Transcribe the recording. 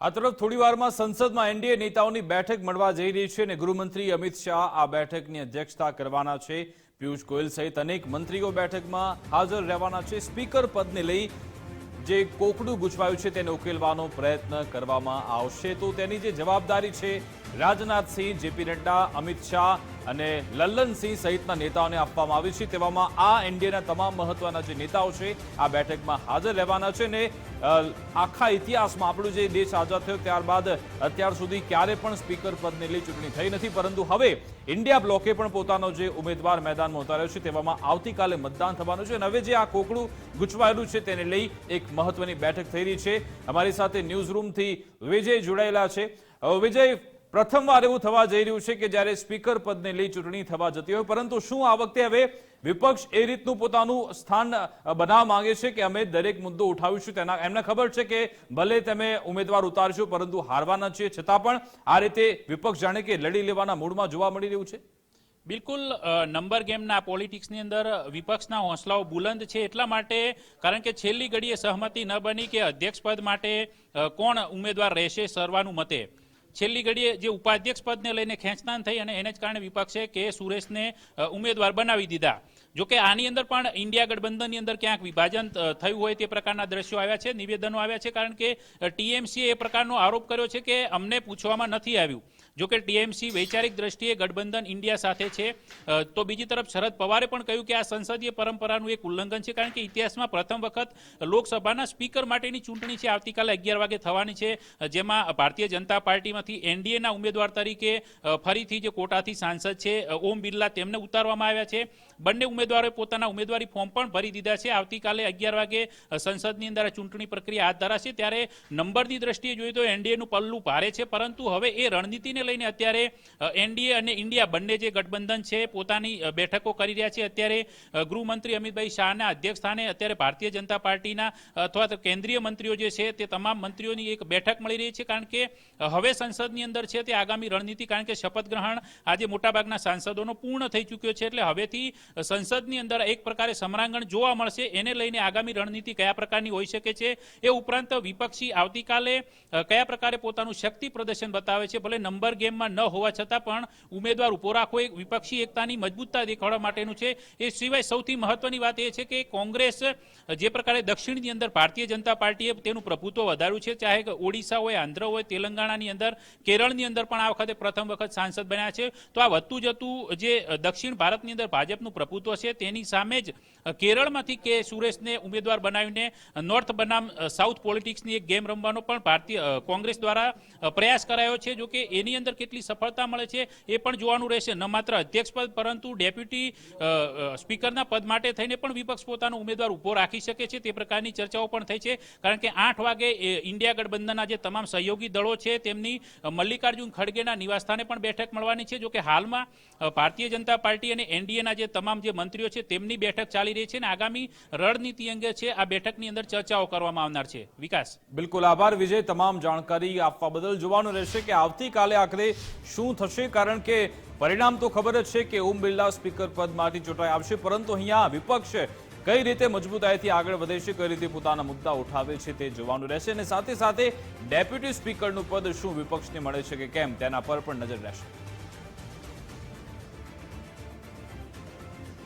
આ તરફ થોડી વારમાં સંસદમાં એનડીએ નેતાઓની બેઠક મળવા જઈ રહી છે અને ગૃહમંત્રી અમિત શાહ આ બેઠકની અધ્યક્ષતા કરવાના છે. પિયુષ ગોયલ સહિત અનેક મંત્રીઓ બેઠકમાં હાજર રહેવાના છે. સ્પીકર પદને લઈ જે કોકડું ગુચવાયું છે તેને ઉકેલવાનો પ્રયત્ન કરવામાં આવશે. તો તેની જે જવાબદારી છે, રાજનાથસિંહ, જેપી નડ્ડા, અમિત શાહ અને લલ્લનસિંહ સહિતના નેતાઓને આપવામાં આવી છે. તેવામાં આ એનડીએના તમામ મહત્વના જે નેતાઓ છે, આ બેઠકમાં હાજર રહેવાના છે ને આખા ઇતિહાસમાં આપણો જે દેશ આઝાદ થયો ત્યારબાદ અત્યાર સુધી ક્યારે પણ સ્પીકર પદને લઈ ચૂંટણી થઈ નથી. પરંતુ હવે ઇન્ડિયા બ્લોકે પણ પોતાનો જે ઉમેદવાર મેદાનમાં ઉતાર્યો છે, તેવામાં આવતીકાલે મતદાન થવાનું છે અને હવે જે આ કોકડું ગુચવાયેલું છે, તેને લઈ એક મહત્વની બેઠક થઈ રહી છે. અમારી સાથે ન્યૂઝ રૂમથી વિજય જોડાયેલા છે. વિજય પ્રથમવાર એવું થવા જઈ રહ્યું છે કે જ્યારે સ્પીકર પદને લઈ ચૂંટણી થવા જતી હોય, પરંતુ શું આ વખતે હવે વિપક્ષ એ રીતનું પોતાનું સ્થાન બનાવવા માંગે છે કે અમે દરેક મુદ્દો ઉઠાવીશું? તેના, એમને ખબર છે કે ભલે તમે ઉમેદવાર ઉતારશો, પરંતુ હારવાના છીએ છતાં પણ આ રીતે વિપક્ષ જાણે કે લડી લેવાના મૂડમાં જોવા મળી રહ્યું છે? બિલકુલ નંબર ગેમના પોલિટિક્સની અંદર વિપક્ષના હોંસલાઓ બુલંદ છે એટલા માટે, કારણ કે છેલ્લી ઘડીએ સહમતિ ન બની કે અધ્યક્ષ પદ માટે કોણ ઉમેદવાર રહેશે સર્વાનુમતે. છેલ્લી ઘડીએ જે ઉપાધ્યક્ષ પદને લઈને ખેંચતાન થઈ અને એને જ કારણે વિપક્ષે કે સુરેશને ઉમેદવાર બનાવી દીધા. જોકે આની અંદર પણ ઇન્ડિયા ગઠબંધનની અંદર ક્યાંક વિભાજન થયું હોય તે પ્રકારના દ્રશ્યો આવ્યા છે, નિવેદનો આવ્યા છે, કારણ કે ટીએમસીએ એ પ્રકારનો આરોપ કર્યો છે કે અમને પૂછવામાં નથી આવ્યું. જોકે ટીએમસી વૈચારિક દ્રષ્ટિએ ગઠબંધન ઇન્ડિયા સાથે છે. તો બીજી તરફ શરદ પવારે પણ કહ્યું કે આ સંસદીય પરંપરાનું એક ઉલ્લંઘન છે કારણ કે ઇતિહાસમાં પ્રથમ વખત લોકસભાના સ્પીકર માટેની ચૂંટણી છે આવતીકાલે અગિયાર વાગે થવાની છે. જેમાં ભારતીય જનતા પાર્ટીમાંથી એનડીએના ઉમેદવાર તરીકે ફરીથી જે કોટાથી સાંસદ છે ઓમ બિરલા તેમને ઉતારવામાં આવ્યા છે. બંને ઉમેદવારોએ પોતાના ઉમેદવારી ફોર્મ પણ ભરી દીધા છે. આવતીકાલે અગિયાર વાગે સંસદની અંદર ચૂંટણી પ્રક્રિયા હાથ ધરાશે. ત્યારે નંબરની દ્રષ્ટિએ જોઈએ તો એનડીએનું પલ્લું ભારે છે. પરંતુ હવે એ રણનીતિને લઈને અત્યારે એનડીએ અને ઇન્ડિયા બંને જે ગઠબંધન છે, પોતાની બેઠકો કરી રહ્યા છે. અત્યારે ગૃહમંત્રી અમિતભાઈ શાહના અધ્યક્ષ સ્થાને અત્યારે ભારતીય જનતા પાર્ટીના અથવા તો કેન્દ્રીય મંત્રીઓ જે છે, તે તમામ મંત્રીઓની એક બેઠક મળી રહી છે. કારણ કે હવે સંસદની અંદર છે તે આગામી રણનીતિ, કારણ કે શપથ ગ્રહણ આજે મોટાભાગના સાંસદોનો પૂર્ણ થઈ ચૂક્યો છે. એટલે હવેથી સંસદની અંદર એક પ્રકારે સમરાંગણ જોવા મળશે. એને લઈને આગામી રણનીતિ કયા પ્રકારની હોઈ શકે છે, એ ઉપરાંત વિપક્ષી આવતીકાલે કયા પ્રકારે પોતાનું શક્તિ પ્રદર્શન બતાવે છે, ભલે નંબર ગેમમાં ન હોવા છતાં પણ ઉમેદવાર ઊભો રાખવો એક વિપક્ષી એકતાની મજબૂતતા દેખાડવા માટેનું છે. એ સિવાય સૌથી મહત્વની વાત એ છે કે કોંગ્રેસ જે પ્રકારે દક્ષિણની અંદર ભારતીય જનતા પાર્ટીએ તેનું પ્રભુત્વ વધાર્યું છે. ચાહે ઓડિશા હોય, આંધ્ર હોય, તેલંગાણાની અંદર, કેરળની અંદર પણ આ વખતે પ્રથમ વખત સાંસદ બન્યા છે. તો આ વધતું જતું જે દક્ષિણ ભારતની અંદર ભાજપનું પ્રભુત્વ છે, તેની સામે જ કેરળમાંથી કે સુરેશને ઉમેદવાર બનાવીને નોર્થ બનામ, સાઉથ પોલિટિક્સની એક ગેમ રમવાનો પણ ભારતીય કોંગ્રેસ દ્વારા પ્રયાસ કરાયો છે. જો કે એની અંદર કેટલી સફળતા મળે છે એ પણ જોવાનું રહેશે. ન માત્ર અધ્યક્ષ પદ, પરંતુ ડેપ્યુટી સ્પીકરના પદ માટે થઈને પણ વિપક્ષ પોતાનો ઉમેદવાર ઊભો રાખી શકે છે. તે પ્રકારની ચર્ચાઓ પણ થઈ છે. કારણ કે આઠ વાગે ઇન્ડિયા ગઠબંધનના જે તમામ સહયોગી દળો છે, તેમની મલ્લિકાર્જુન ખડગેના નિવાસસ્થાને પણ બેઠક મળવાની છે. જો કે હાલમાં ભારતીય જનતા પાર્ટી અને એનડીએના જે તમામ જે મંત્રીઓ છે, તેમની બેઠક ચાલી રહી છે અને આગામી રણનીતિ અંગે છે, આ બેઠકની અંદર ચર્ચાઓ કરવામાં આવનાર છે. વિકાસ. બિલકુલ આભાર, વિજય. તમામ જાણકારી આપવા બદલ જોવાનું રહેશે કે આવતીકાલે આખરે શું થશે? કારણ કે પરિણામ તો ખબર જ છે કે ઓમ બિરલા સ્પીકર પદ માટે ચૂંટાઈ આવશે, પરંતુ અહીંયા વિપક્ષ કઈ રીતે મજબૂતાઈથી આગળ વધે છે, કઈ રીતે પોતાના મુદ્દા ઉઠાવે છે તે જોવાનું રહેશે અને સાથે સાથે ડેપ્યુટી સ્પીકરનું પદ શું વિપક્ષને મળે છે કે કેમ તેના પર પણ નજર રહેશે.